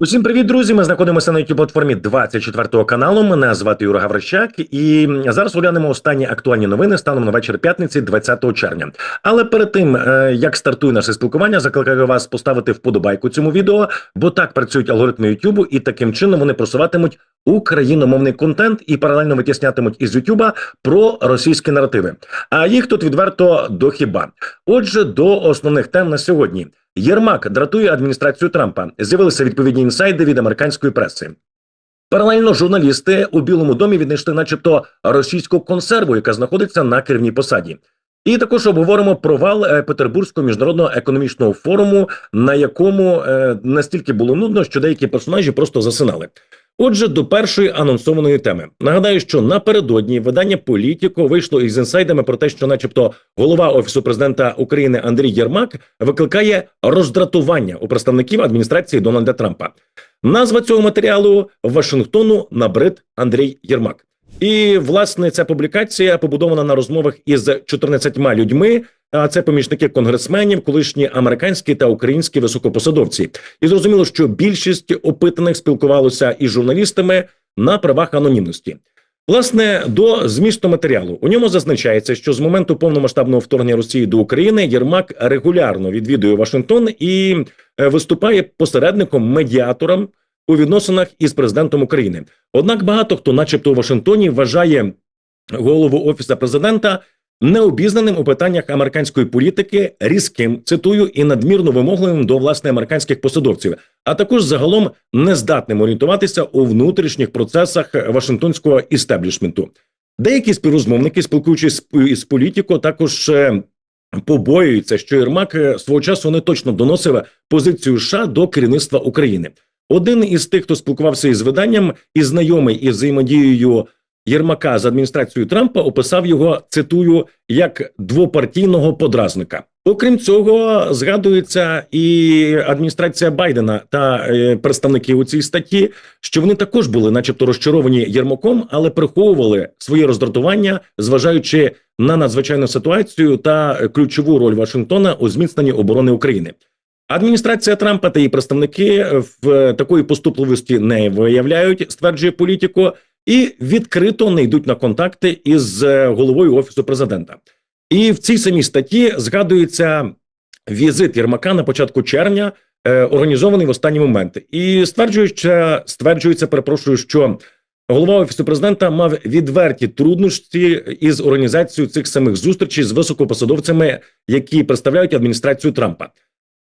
Усім привіт, друзі! Ми знаходимося на youtube платформі 24 каналу. Мене звати Юра Гаврищак, і зараз оглянемо останні актуальні новини станом на вечір п'ятниці, 20 червня. Але перед тим е, як стартує наше спілкування, закликаю вас поставити вподобайку цьому відео, бо так працюють алгоритми YouTube, і таким чином вони просуватимуть україномовний контент і паралельно витіснятимуть із YouTube про російські наративи. А їх тут відверто до хіба. Отже, до основних тем на сьогодні. Єрмак дратує адміністрацію Трампа. З'явилися відповідні інсайди від американської преси. Паралельно журналісти у Білому домі віднайшли, начебто, російську консерву, яка знаходиться на керівній посаді. І також обговоримо провал е, Петербурзького міжнародного економічного форуму, на якому е, настільки було нудно, що деякі персонажі просто засинали. Отже, до першої анонсованої теми нагадаю, що напередодні видання Політіко вийшло із інсайдами про те, що, начебто, голова офісу президента України Андрій Єрмак викликає роздратування у представників адміністрації Дональда Трампа. Назва цього матеріалу Вашингтону набрид Андрій Єрмак. І власне ця публікація побудована на розмовах із 14 людьми. А це помічники конгресменів, колишні американські та українські високопосадовці. І зрозуміло, що більшість опитаних спілкувалося із журналістами на правах анонімності. Власне, до змісту матеріалу у ньому зазначається, що з моменту повномасштабного вторгнення Росії до України Єрмак регулярно відвідує Вашингтон і е, виступає посередником медіатором у відносинах із президентом України. Однак багато хто, начебто, у Вашингтоні, вважає голову офіса президента необізнаним у питаннях американської політики, різким цитую і надмірно вимогливим до власне американських посадовців, а також загалом нездатним орієнтуватися у внутрішніх процесах Вашингтонського істеблішменту. Деякі співрозмовники, спілкуючись з політико, також е, побоюються, що Єрмак е, свого часу не точно доносив позицію США до керівництва України. Один із тих, хто спілкувався із виданням і знайомий із взаємодією Єрмака з адміністрацією Трампа, описав його цитую як двопартійного подразника. Окрім цього, згадується і адміністрація Байдена та е, представники у цій статті, що вони також були, начебто, розчаровані Єрмаком, але приховували своє роздратування, зважаючи на надзвичайну ситуацію та ключову роль Вашингтона у зміцненні оборони України. Адміністрація Трампа та її представники в такої поступливості не виявляють, стверджує політико, і відкрито не йдуть на контакти із е, головою офісу президента. І в цій самій статті згадується візит Єрмака на початку червня, е, організований в останні моменти, і стверджується, стверджується, перепрошую, що голова офісу президента мав відверті труднощі із організацією цих самих зустрічей з високопосадовцями, які представляють адміністрацію Трампа.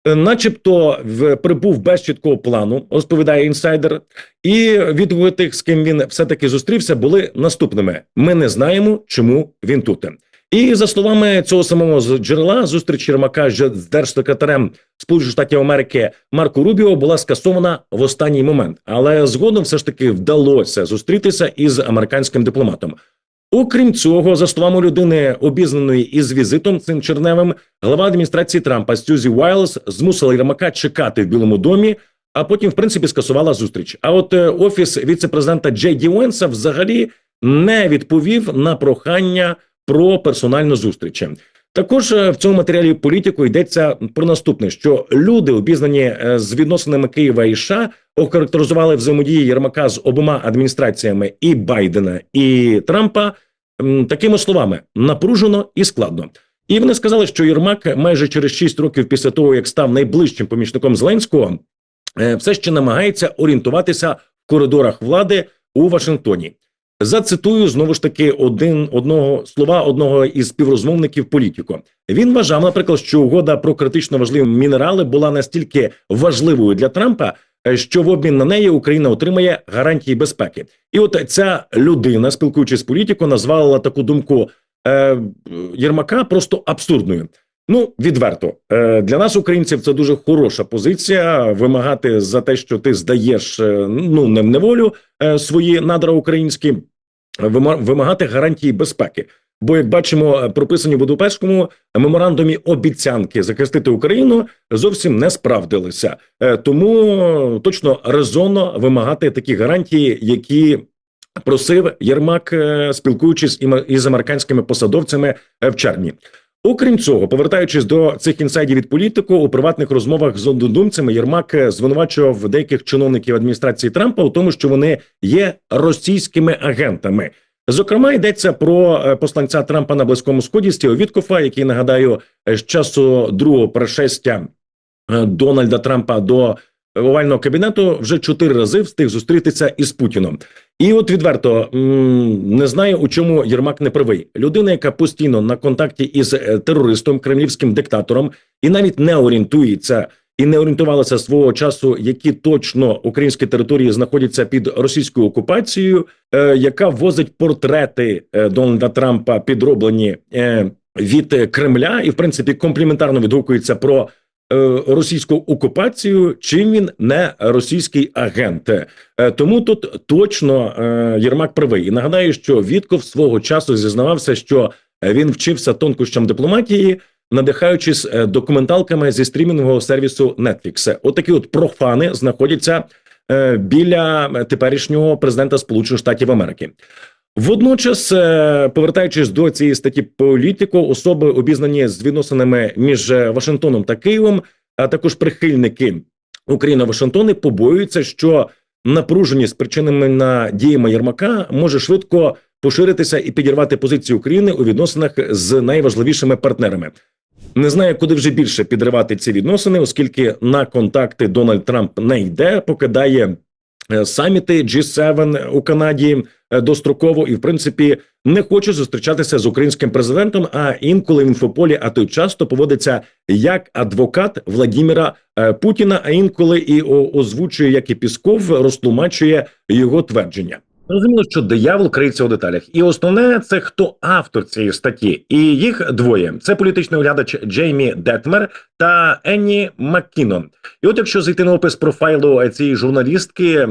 Е, начебто, в прибув без чіткого плану, розповідає інсайдер, і відгуки тих, з ким він все таки зустрівся, були наступними: ми не знаємо, чому він тут. І за словами цього самого джерела, зустріч Єрмака з держсекретарем Сполучених Штатів Америки Марко Рубіо була скасована в останній момент, але згодом все ж таки вдалося зустрітися із американським дипломатом. Окрім цього, за словами людини, обізнаної із візитом цим черневим, глава адміністрації Трампа Сюзі Уайлс змусила Єрмака чекати в Білому домі, а потім, в принципі, скасувала зустріч. А от е, офіс віце-президента Джей Ді Уенса взагалі не відповів на прохання про персональну зустріч. Також е, в цьому матеріалі політику йдеться про наступне: що люди, обізнані е, з відносинами Києва і США, охарактеризували взаємодії Єрмака з обома адміністраціями і Байдена і Трампа такими словами: напружено і складно. І вони сказали, що Єрмак майже через 6 років після того, як став найближчим помічником Зеленського, е, все ще намагається орієнтуватися в коридорах влади у Вашингтоні. Зацитую знову ж таки один одного слова одного із співрозмовників політико. Він вважав, наприклад, що угода про критично важливі мінерали була настільки важливою для Трампа, е, що в обмін на неї Україна отримає гарантії безпеки. І от ця людина, спілкуючись з політико, назвала таку думку е, Єрмака просто абсурдною. Ну відверто е, для нас, українців, це дуже хороша позиція. Вимагати за те, що ти здаєш е, ну не в неволю е, свої надра українські, вимагати гарантії безпеки. Бо, як бачимо, прописані в Будапештському меморандумі обіцянки захистити Україну зовсім не справдилися, тому точно резонно вимагати такі гарантії, які просив Єрмак, спілкуючись із американськими посадовцями в червні. Окрім цього, повертаючись до цих інсайдів від політику, у приватних розмовах з однодумцями Єрмак е, звинувачував деяких чиновників адміністрації Трампа у тому, що вони є російськими агентами. Зокрема, йдеться про е, посланця Трампа на близькому сході Стіо Віткофа, який нагадаю е, з часу другого пришестя Дональда Трампа до овального кабінету вже чотири рази встиг зустрітися із Путіном. І от відверто не знаю, у чому Єрмак не правий. Людина, яка постійно на контакті із е, терористом, кремлівським диктатором, і навіть не орієнтується і не орієнтувалася свого часу, які точно українські території знаходяться під російською окупацією, е, яка возить портрети е, Дональда Трампа, підроблені від Кремля, і в принципі компліментарно відгукується про російську окупацію, чим він не російський агент. Е, Тому тут точно е, Єрмак правий. І нагадаю, що Вітков свого часу зізнавався, що е, він вчився тонкощам дипломатії, надихаючись е, документалками зі стрімінгового сервісу Netflix. Отакі от профани знаходяться е, біля теперішнього президента Сполучених Штатів Америки. Водночас, е, повертаючись до цієї статті політико, особи обізнані з відносинами між е, Вашингтоном та Києвом, а також прихильники України Вашингтони побоюються, що напруженість спричиненими на діями Єрмака може швидко поширитися і підірвати позицію України у відносинах з найважливішими партнерами. Не знаю, куди вже більше підривати ці відносини, оскільки на контакти Дональд Трамп не йде, покидає е, саміти G7 у Канаді достроково і, в принципі, не хоче зустрічатися з українським президентом. А інколи в інфополі, а то часто поводиться як адвокат Владіміра е, Путіна, а інколи і озвучує, як і Пісков, розтлумачує його твердження. Зрозуміло, що диявол криється у деталях, і основне це хто автор цієї статті, і їх двоє: це політичний оглядач Джеймі Детмер та Енні Маккінон. І от якщо зайти на опис профайлу цієї журналістки.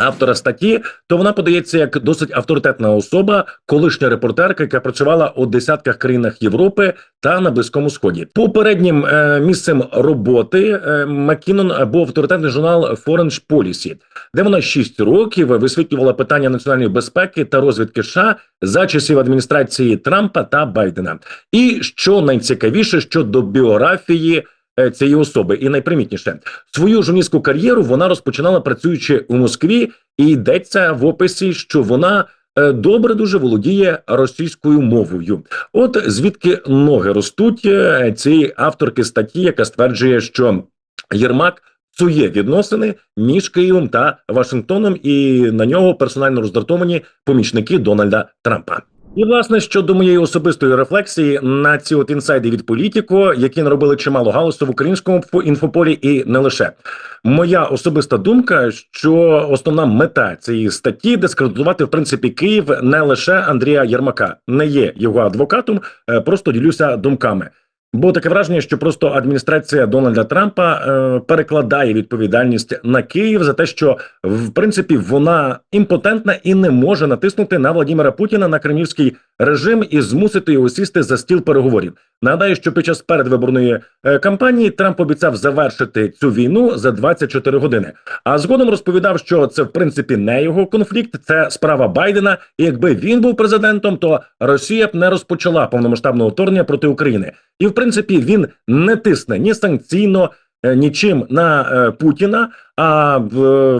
Автора статті, то вона подається як досить авторитетна особа, колишня репортерка, яка працювала у десятках країнах Європи та на Близькому Сході. Попереднім е, місцем роботи е, Маккінон був авторитетний журнал Foreign Policy, де вона 6 років висвітлювала питання національної безпеки та розвідки США за часів адміністрації Трампа та Байдена. І що найцікавіше щодо біографії цієї особи, і найпримітніше свою журналістську кар'єру вона розпочинала працюючи у Москві, і йдеться в описі, що вона. е, Добре дуже володіє російською мовою. От звідки ноги ростуть е, цієї авторки статті, яка стверджує, що Єрмак псує відносини між Києвом та Вашингтоном, і на нього персонально роздратовані помічники Дональда Трампа. І власне щодо моєї особистої рефлексії на ці от інсайди від політико, які наробили чимало галасу в українському фо- інфополі, і не лише моя особиста думка, що основна мета цієї статті дискредитувати в принципі Київ не лише Андрія Єрмака, не є його адвокатом. е, Просто ділюся думками. Бо таке враження, що просто адміністрація Дональда Трампа е, перекладає відповідальність на Київ за те, що в принципі вона імпотентна і не може натиснути на Владимира Путіна на кремлівський режим і змусити його сісти за стіл переговорів. Нагадаю, що під час передвиборної е, кампанії Трамп обіцяв завершити цю війну за 24 години. А згодом розповідав, що це в принципі не його конфлікт, це справа Байдена. І якби він був президентом, то Росія б не розпочала повномасштабного вторгнення проти України. І в принципі він не тисне ні санкційно. е, Нічим на е, Путіна, а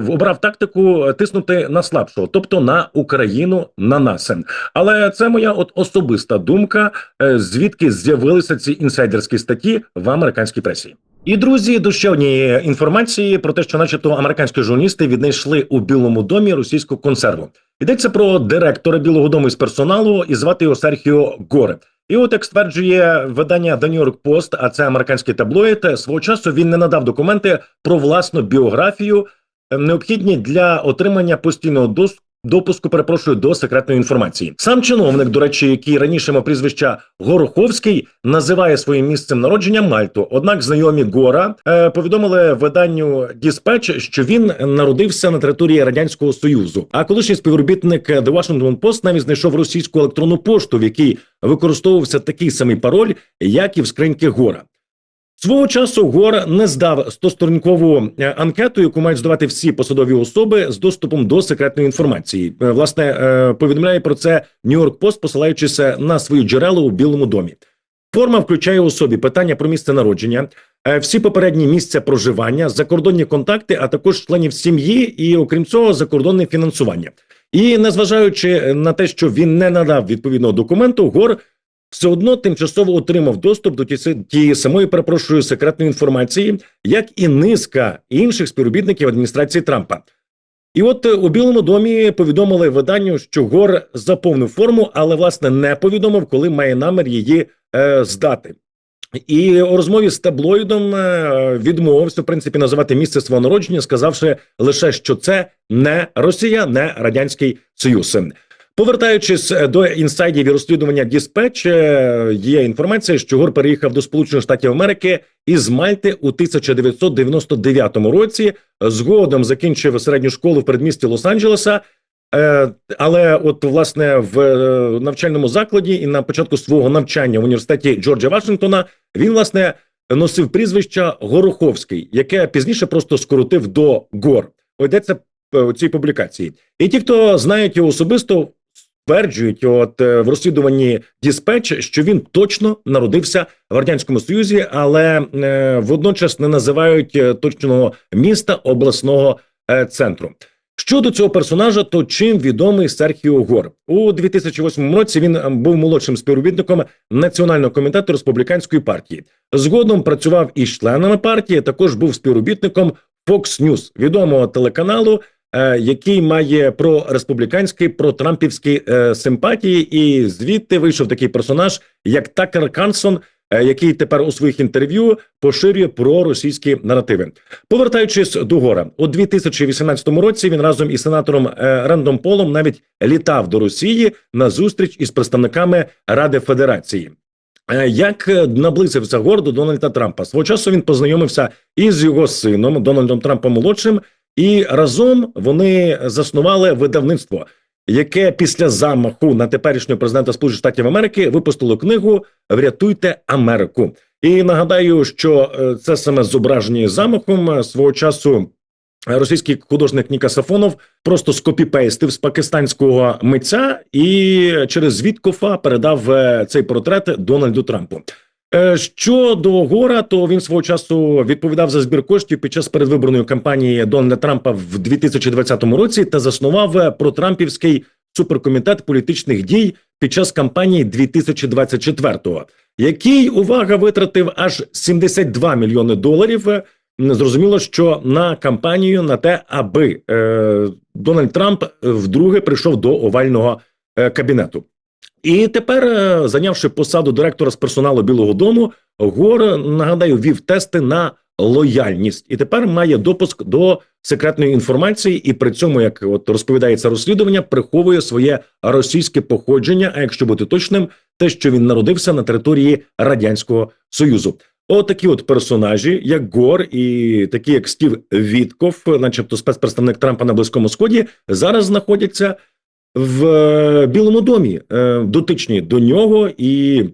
обрав тактику е, тиснути на слабшого, тобто на Україну, на нас. Але це моя от особиста думка, звідки з'явилися ці інсайдерські статті в американській пресі. І друзі, до ще однієї інформації про те, що, начебто, американські журналісти віднайшли у Білому домі російську консерву. Йдеться про директора Білого дому із персоналу, і звати його Серхіо Горе. І от як стверджує видання The New York Post, а це американський таблоїд, свого часу він не надав документи про власну біографію, е, необхідні для отримання постійного допуску, перепрошую, до секретної інформації. Сам чиновник, до речі, який раніше мав прізвища Гороховський, називає своїм місцем народження Мальту. Однак знайомі Гора е, повідомили виданню Dispatch, що він народився на території радянського союзу. А колишній співробітник The Washington Post навіть знайшов російську електронну пошту, в якій використовувався такий самий пароль, як і в скриньки Гора. Свого часу Гор не здав 100-сторінкову е, анкету, яку мають здавати всі посадові особи з доступом до секретної інформації. Е, Власне, е, повідомляє про це Нью-Йорк Пост, посилаючись на свої джерела у Білому домі. Форма включає у собі питання про місце народження, всі попередні місця проживання, закордонні контакти, а також членів сім'ї, і окрім цього, закордонне фінансування. І незважаючи на те, що він не надав відповідного документу, гор все одно тимчасово отримав доступ до тієї самої, перепрошую, секретної інформації, як і низка інших співробітників адміністрації Трампа. І от е, у Білому домі повідомили виданню, що Гор заповнив форму, але власне не повідомив, коли має намір її е, здати. І у розмові з таблоїдом е, відмовився в принципі називати місце свого народження, сказавши лише, що це не Росія, не радянський Союз. Повертаючись е, до інсайдів і розслідування Діспетч, е, є інформація, що Гор переїхав до Сполучених Штатів Америки із Мальти у 1999 році. Згодом закінчив середню школу в передмісті Лос-Анджелеса. Е, Але от власне в навчальному закладі і на початку свого навчання в університеті Джорджа Вашингтона він власне носив прізвище Гороховський, яке пізніше просто скоротив до Гор. Йдеться у цій публікації. І ті, хто знають його особисто, стверджують, от е, в розслідуванні Діспетч, що він точно народився в радянському союзі, але е, водночас не називають е, точного міста обласного е, центру. Щодо цього персонажа, то чим відомий Серхіо Гор у 2008 році він був молодшим співробітником національного комітету республіканської партії. Згодом працював із членами партії. Також був співробітником Fox News, відомого телеканалу, який має про республіканські, про трампівські е, симпатії, і звідти вийшов такий персонаж, як Такер Кансон, е, який тепер у своїх інтерв'ю поширює про російські наративи. Повертаючись до гора, у 2018 році він разом із сенатором е, Рендом Полом навіть літав до Росії на зустріч із представниками Ради Федерації. Е, Як е, наблизився Гор до Дональда Трампа? Свого часу він познайомився із його сином Дональдом Трампом молодшим, і разом вони заснували видавництво, яке після замаху на теперішнього президента Сполучених Штатів Америки випустило книгу Врятуйте Америку. І нагадаю, що е, це саме зображення замахом е, свого часу. Російський художник Ніка Сафонов просто скопіпейстив з пакистанського митця і через Віткофа передав е, цей портрет Дональду Трампу. Е, Щодо гора, то він свого часу відповідав за збір коштів під час передвиборної кампанії Дональда Трампа в 2020 році та заснував е, протрампівський суперкомітет політичних дій під час кампанії 2024-го, який увага витратив аж 72 мільйони доларів. Е, Зрозуміло, що на кампанію на те, аби е, Дональд Трамп вдруге прийшов до овального е, кабінету. І тепер, е, зайнявши посаду директора з персоналу Білого Дому, Гор нагадаю вів тести на лояльність і тепер має допуск до секретної інформації, і при цьому, як от розповідається розслідування, приховує своє російське походження. А якщо бути точним, те, що він народився на території радянського союзу. Отакі от персонажі, як Гор і такі, як Стів Вітков, начебто спецпредставник Трампа на Близькому Сході, зараз знаходяться в е, Білому домі, е, дотичні до нього, і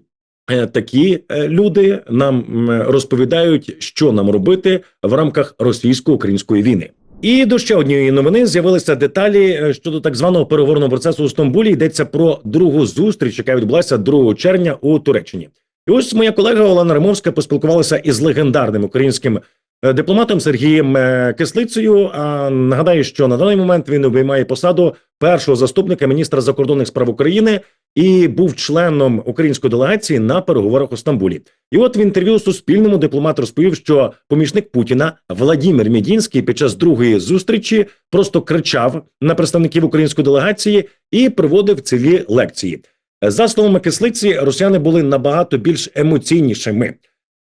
е, такі люди нам розповідають, що нам робити в рамках російсько-української війни. І до ще однієї новини з'явилися деталі щодо так званого переговорного процесу у Стамбулі. Йдеться про другу зустріч, яка відбулася 2 червня у Туреччині. І ось моя колега Олена Римовська поспілкувалася із легендарним українським е, дипломатом Сергієм е, Кислицею. А нагадаю, що на даний момент він обіймає посаду першого заступника міністра закордонних справ України і був членом української делегації на переговорах у Стамбулі. І от в інтерв'ю Суспільному дипломат розповів, що помічник Путіна Владімір Мідінський під час другої зустрічі просто кричав на представників української делегації і проводив цілі лекції. За словами кислиці, росіяни були набагато більш емоційнішими.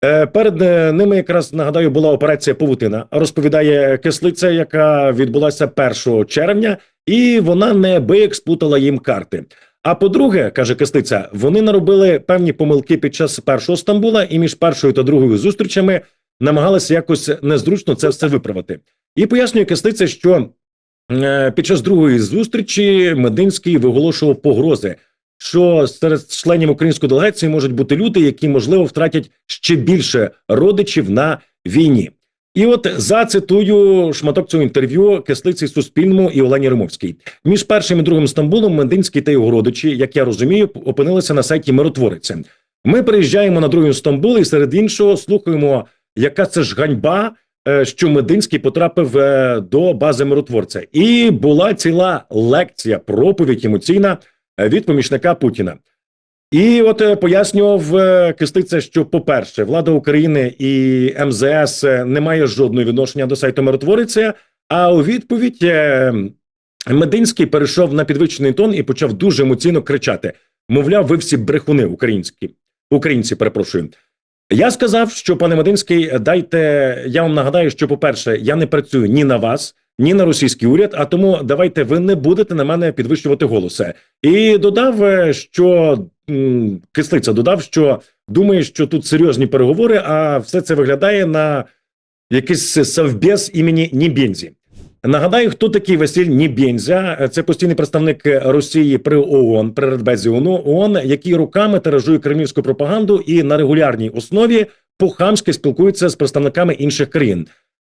Е, Перед е, ними якраз нагадаю була операція Павутина. Розповідає кислиця, яка відбулася 1 червня, і вона неабияк спутала їм карти. А по-друге, каже кислиця, вони наробили певні помилки під час першого Стамбула, і між першою та другою зустрічами намагалися якось незручно це все виправити. І пояснює кислиця, що е, під час другої зустрічі Мединський виголошував погрози що серед членів української делегації можуть бути люди, які можливо втратять ще більше родичів на війні. І от зацитую шматок цього інтерв'ю кислиці Суспільному і Олені Римовській. Між першим і другим Стамбулом Мединський та його родичі, як я розумію, опинилися на сайті миротвориця. Ми приїжджаємо на другий Стамбул і серед іншого слухаємо, яка це ж ганьба, е, що Мединський потрапив е, до бази миротворця. І була ціла лекція, проповідь емоційна від помічника Путіна. І от е, пояснював е, Кистиця, що, по-перше, влада України і МЗС е, не має жодного відношення до сайту миротвориця. А у відповідь е, Мединський перейшов на підвищений тон і почав дуже емоційно кричати: мовляв, ви всі брехуни українські, українці, перепрошую. Я сказав, що пане Мединський, дайте. Я вам нагадаю, що, по-перше, я не працюю ні на вас, ні на російський уряд. А тому давайте ви не будете на мене підвищувати голоси. І додав, е, що кислиця додав, що думає, що тут серйозні переговори, а все це виглядає на якийсь совбез імені Нібензі. Нагадаю, хто такий Василь Нібензя. Це постійний представник Росії при ООН, при Радбезі ООН, який руками тиражує кремлівську пропаганду і на регулярній основі по-хамськи спілкується з представниками інших країн.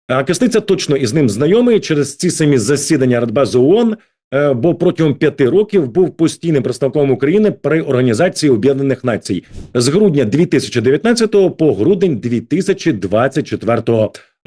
А Костиця точно із ним знайомий через ці самі засідання Радбезу ООН, бо протягом п'яти років був постійним представником України при Організації Об'єднаних Націй з грудня 2019 по грудень 2024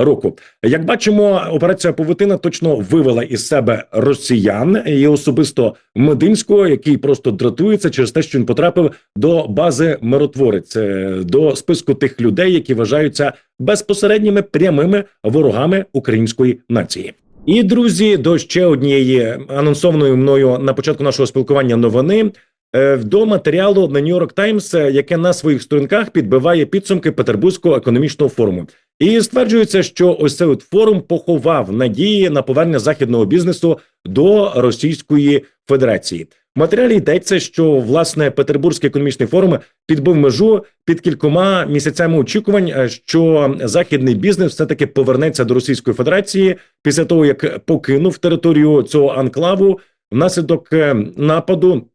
року. Як бачимо, операція Повитина точно вивела із себе росіян і особисто Мединського, який просто дратується через те, що він потрапив до бази миротворець, е, до списку тих людей, які вважаються безпосередніми прямими ворогами української нації. І друзі, до ще однієї анонсованої мною на початку нашого спілкування новини. е, До матеріалу на New York Times, е, яке на своїх сторінках підбиває підсумки Петербурзького економічного форуму, і стверджується, що ось цей от форум поховав надії на повернення західного бізнесу до Російської Федерації. Матеріалі йдеться, що власне Петербурзький економічний форум підбив межу під кількома місяцями очікувань, е, що західний бізнес все таки повернеться до Російської Федерації після того, як покинув територію цього анклаву внаслідок е, нападу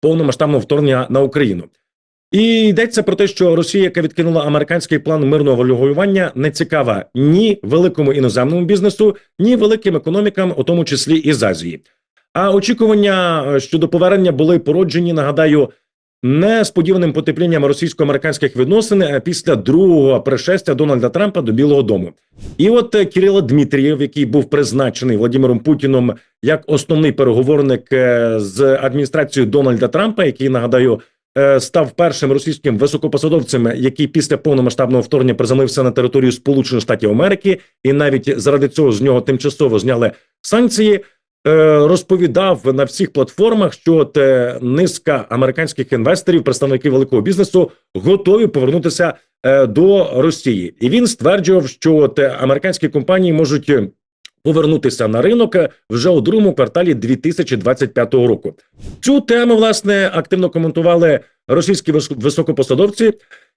повномасштабного вторгнення на Україну. І йдеться про те, що Росія, яка відкинула американський план мирного врегулювання, не цікава ні великому іноземному бізнесу, ні великим економікам, у тому числі і з Азії. А очікування е, щодо повернення були породжені, нагадаю, несподіваним потеплінням російсько-американських відносин е, після другого пришестя Дональда Трампа до Білого Дому. І от е, Кирило Дмитрієв, який був призначений Владимиром Путіном як основний переговорник з адміністрацією Дональда Трампа, який нагадаю. Став першим російським високопосадовцем, який після повномасштабного вторгнення приземлився на територію Сполучених Штатів Америки, і навіть заради цього з нього тимчасово зняли санкції. Е, Розповідав на всіх платформах, що от е, низка американських інвесторів, представників великого бізнесу, готові повернутися е, до Росії, і він стверджував, що от американські компанії можуть повернутися на ринок вже у другому кварталі 2025 року. Цю тему власне активно коментували російські вис- високопосадовці.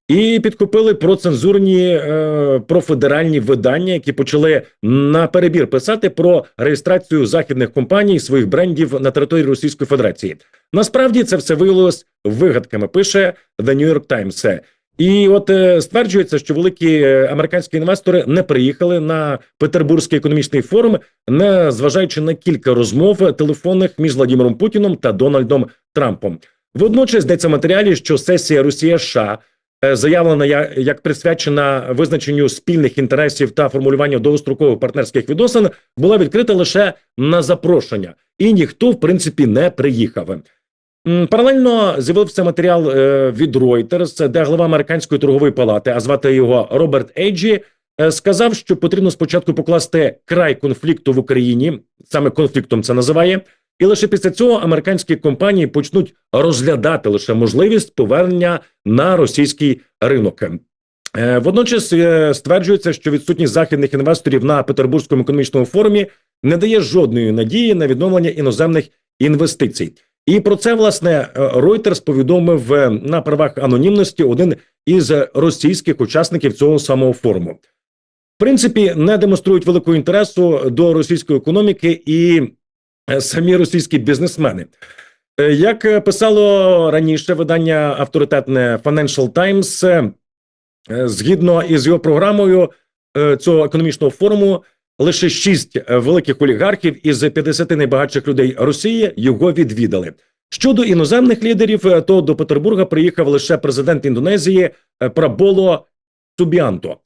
І підкупили процензурні е, профедеральні видання, які почали на перебір писати про реєстрацію західних компаній своїх брендів на території Російської Федерації. Насправді це все виявилось вигадками. Пише The New York Times. І от е, стверджується, що великі е, американські інвестори не приїхали на Петербурзький економічний форум, не зважаючи на кілька розмов телефонних між Владимиром Путіном та Дональдом Трампом. Водночас йдеться в матеріалі, що сесія Росія США заявлена я- як присвячена визначенню спільних інтересів та формулюванню довгострокових партнерських відносин, була відкрита лише на запрошення, і ніхто в принципі не приїхав. Паралельно з'явився матеріал е, від Reuters, де голова американської торгової палати, а звати його Роберт Ейджі, е, сказав, що потрібно спочатку покласти край конфлікту в Україні, саме конфліктом це називає, і лише після цього американські компанії почнуть розглядати лише можливість повернення на російський ринок. Е, Водночас е, стверджується, що відсутність західних інвесторів на Петербурзькому економічному форумі не дає жодної надії на відновлення іноземних інвестицій. І про це власне е, Reuters повідомив на правах анонімності один із російських учасників цього самого форуму. В принципі, не демонструють великого інтересу до російської економіки і самі російські бізнесмени. Е, Як е, писало раніше видання авторитетне Financial Times, е, е, згідно із його програмою е, цього економічного форуму, лише шість е, великих олігархів із 50 найбагатших людей Росії його відвідали. Щодо іноземних лідерів, е, то до Петербурга приїхав лише президент Індонезії е, Праболо Субіанто.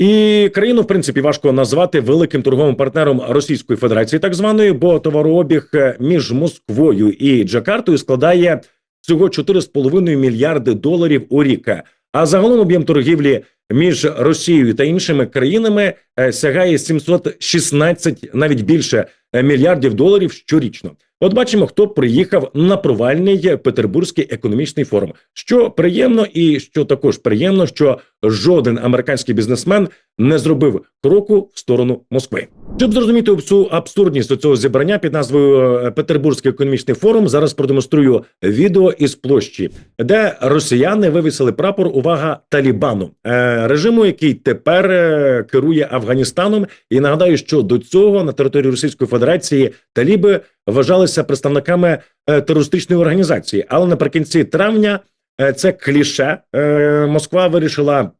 І країну, в принципі, важко назвати великим торговим партнером Російської Федерації, так званої, бо товарообіг е, між Москвою і Джакартою складає всього 4,5 мільярди доларів у рік. А загалом об'єм торгівлі між Росією та іншими країнами е, сягає 716, навіть більше е, мільярдів доларів щорічно. От бачимо, хто приїхав на провальний Петербурзький економічний форум. Що приємно, і що також приємно, що жоден американський бізнесмен не зробив кроку в сторону Москви. Щоб зрозуміти всю абсурдність цього зібрання під назвою е, Петербурзький економічний форум, зараз продемонструю відео із площі, де росіяни вивісили прапор увага Талібану, е, режиму, який тепер е, керує Афганістаном. І нагадаю, що до цього на території Російської Федерації таліби вважалися представниками терористичної організації. Але наприкінці травня це кліше е, Москва вирішила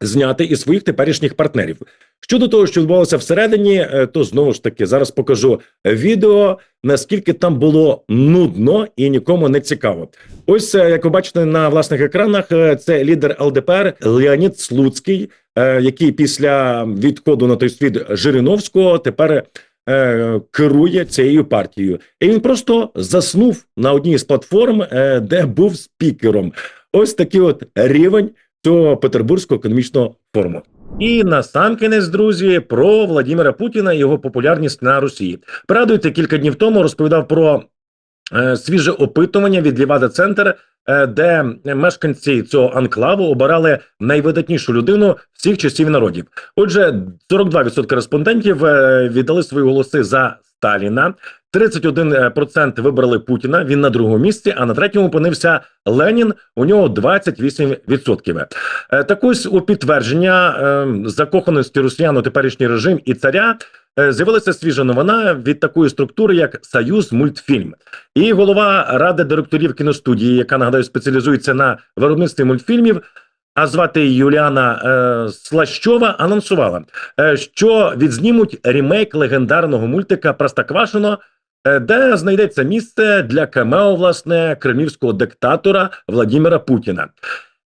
зняти із своїх теперішніх партнерів. Щодо того, що відбувалося всередині, е, то знову ж таки зараз покажу відео, наскільки там було нудно і нікому не цікаво. Ось е, як ви бачите на власних екранах, е, це лідер ЛДПР Леонід Слуцький, е, який після відходу на той світ Жириновського тепер е, керує цією партією. І він просто заснув на одній з платформ, е, де був спікером. Ось такий от рівень цього Петербурзького економічного форуму. І насамкінець, друзі, про Владимира Путіна і його популярність на Росії. Пригадуєте, кілька днів тому розповідав про е, свіже опитування від Лівада Центр, де мешканці цього анклаву обирали найвидатнішу людину всіх часів народів. Отже, 42% респондентів е, віддали свої голоси за Сталіна. 31% вибрали Путіна. Він на другому місці. А на третьому опинився Ленін. У нього 28%. Е, Так ось у підтвердження е, закоханості росіян у теперішній режим і царя е, з'явилася свіжа новина від такої структури, як Союз мультфільм. І голова ради директорів кіностудії, яка нагадаю спеціалізується на виробництві мультфільмів. А звати Юліана е, Слащова анонсувала, е, що відзнімуть ремейк легендарного мультика Простоквашино, е, де знайдеться місце для камео власне кремлівського диктатора Владимира Путіна.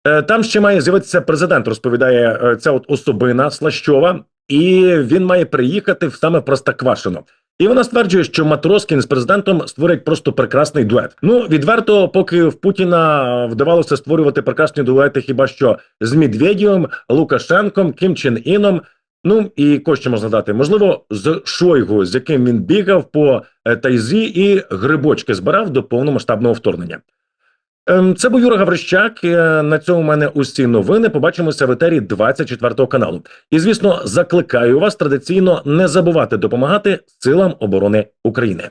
Е, Там ще має з'явитися президент, розповідає е, ця от особина Слащова, і він має приїхати в саме Простоквашино. І вона стверджує, що Матроскін з президентом створять просто прекрасний дует. Ну відверто, поки в Путіна вдавалося створювати прекрасні дуети, хіба що з Медведєвим, Лукашенком, Кім Чен Іном. Ну і коще можна дати, можливо, з Шойгу, з яким він бігав по е, тайзі і грибочки збирав до повномасштабного вторгнення. Ем, Це був Юра Гаврищак. Е, На цьому в мене усі новини. Побачимося в етері 24 каналу. І звісно, закликаю вас традиційно не забувати допомагати силам оборони України.